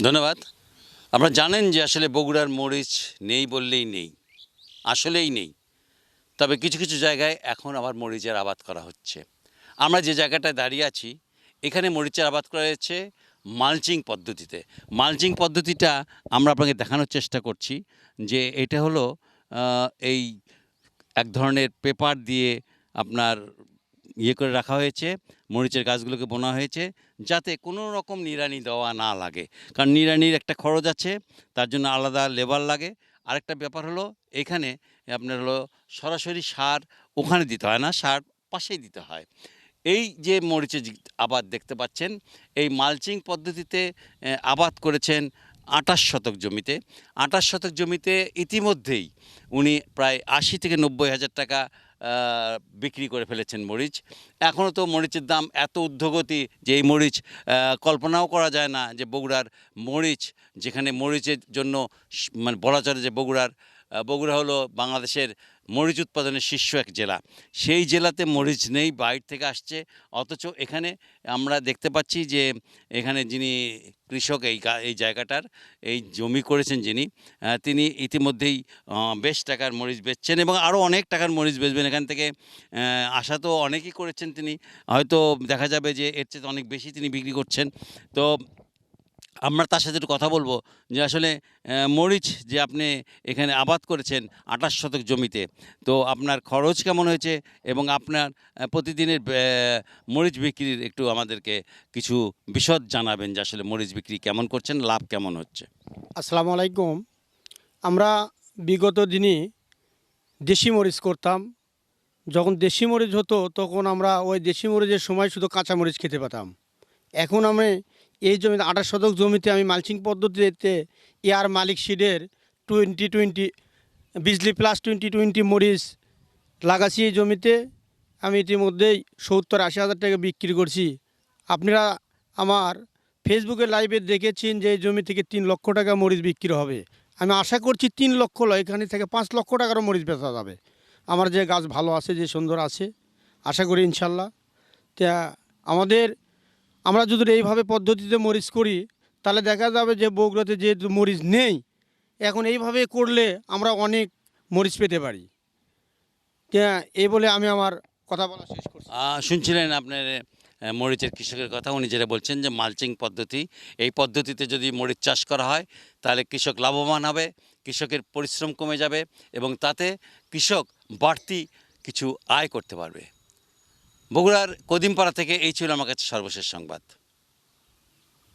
ধন্যবাদ। আপনারা জানেন যে আসলে বগুড়ার মরিচ নেই বললেই নেই, আসলেই নেই। তবে কিছু কিছু জায়গায় এখন আবার মরিচের আবাদ করা হচ্ছে। আমরা যে জায়গাটায় দাঁড়িয়ে আছি, এখানে মরিচের আবাদ করা হয়েছে মালচিং পদ্ধতিতে। মালচিং পদ্ধতিটা আমরা আপনাকে দেখানোর চেষ্টা করছি যে এটা হলো এই এক ধরনের পেপার দিয়ে আপনার ইয়ে করে রাখা হয়েছে, মরিচের গাছগুলোকে বোনা হয়েছে, যাতে কোনো রকম নিড়ানি দেওয়া না লাগে। কারণ নিড়ানির একটা খরচ আছে, তার জন্য আলাদা লেবার লাগে। আরেকটা ব্যাপার হলো, এখানে আপনার হলো সরাসরি সার ওখানে দিতে হয় না, সার পাশেই দিতে হয়। এই যে মরিচের আবাদ দেখতে পাচ্ছেন, এই মালচিং পদ্ধতিতে আবাদ করেছেন আটাশ শতক জমিতে। আটাশ শতক জমিতে ইতিমধ্যেই উনি প্রায় আশি থেকে নব্বই হাজার টাকা বিক্রি করে ফেলেছেন মরিচ। এখনও তো মরিচের দাম এত ঊর্ধ্বগতি যে এই মরিচ কল্পনাও করা যায় না যে বগুড়ার মরিচ, যেখানে মরিচের জন্য মানে বলা চলে যে বগুড়ার বগুড়া হলো বাংলাদেশের মরিচ উৎপাদনের শীর্ষ এক জেলা। সেই জেলাতে মরিচ নেই, বাইর থেকে আসছে। অথচ এখানে আমরা দেখতে পাচ্ছি যে এখানে যিনি কৃষক এই এই জায়গাটার, এই জমি করেছেন যিনি তিনি ইতিমধ্যেই বেশ টাকার মরিচ বেচছেন এবং আরও অনেক টাকার মরিচ বেচবেন। এখান থেকে আশা তো অনেকই করেছেন তিনি। হয়তো দেখা যাবে যে এর চেয়ে অনেক বেশি তিনি বিক্রি করছেন। তো আমরা তার সাথে একটু কথা বলব যে আসলে মরিচ যে আপনি এখানে আবাদ করেছেন আঠাশ শতক জমিতে, তো আপনার খরচ কেমন হয়েছে এবং আপনার প্রতিদিনের মরিচ বিক্রির একটু আমাদেরকে কিছু বিশদ জানাবেন যে আসলে মরিচ বিক্রি কেমন করছেন, লাভ কেমন হচ্ছে? আসসালামু আলাইকুম। আমরা বিগত দিনে দেশি মরিচ করতাম। যখন দেশি মরিচ হতো তখন আমরা ওই দেশি মরিচের সময় শুধু কাঁচা মরিচ খেতে পেতাম এখন আমি এই জমিতে আঠাশ শতক জমিতে আমি মালচিং পদ্ধতিতে এয়ার মালিক সিডের twenty twenty Bijli plus twenty twenty মরিচ লাগাছি এই জমিতে। আমি ইতিমধ্যেই সত্তর আশি হাজার টাকা বিক্রি করছি। আপনারা আমার ফেসবুকে লাইভে দেখেছেন যে এই জমি থেকে তিন লক্ষ টাকা মরিচ বিক্রি হবে। আমি আশা করছি তিন লক্ষ লয় এখানে থেকে পাঁচ লক্ষ টাকারও মরিচ বেচা যাবে। আমার যে গাছ ভালো আছে, যে সুন্দর আছে, আশা করি ইনশাল্লাহ। তা আমাদের আমরা যদি এইভাবে পদ্ধতিতে মরিচ করি, তাহলে দেখা যাবে যে বগুড়াতে যেহেতু মরিচ নেই, এখন এইভাবে করলে আমরা অনেক মরিচ পেতে পারি। তা এই বলে আমি আমার কথা বলা শেষ করছি। শুনছিলেন আপনার মরিচের কৃষকের কথা, উনি যেটা বলছেন যে মালচিং পদ্ধতি, এই পদ্ধতিতে যদি মরিচ চাষ করা হয়, তাহলে কৃষক লাভবান হবে, কৃষকের পরিশ্রম কমে যাবে এবং তাতে কৃষক বাড়তি কিছু আয় করতে পারবে। বগুড়ার কদিমপাড়া থেকে এই ছিল আমার কাছে সর্বশেষ সংবাদ।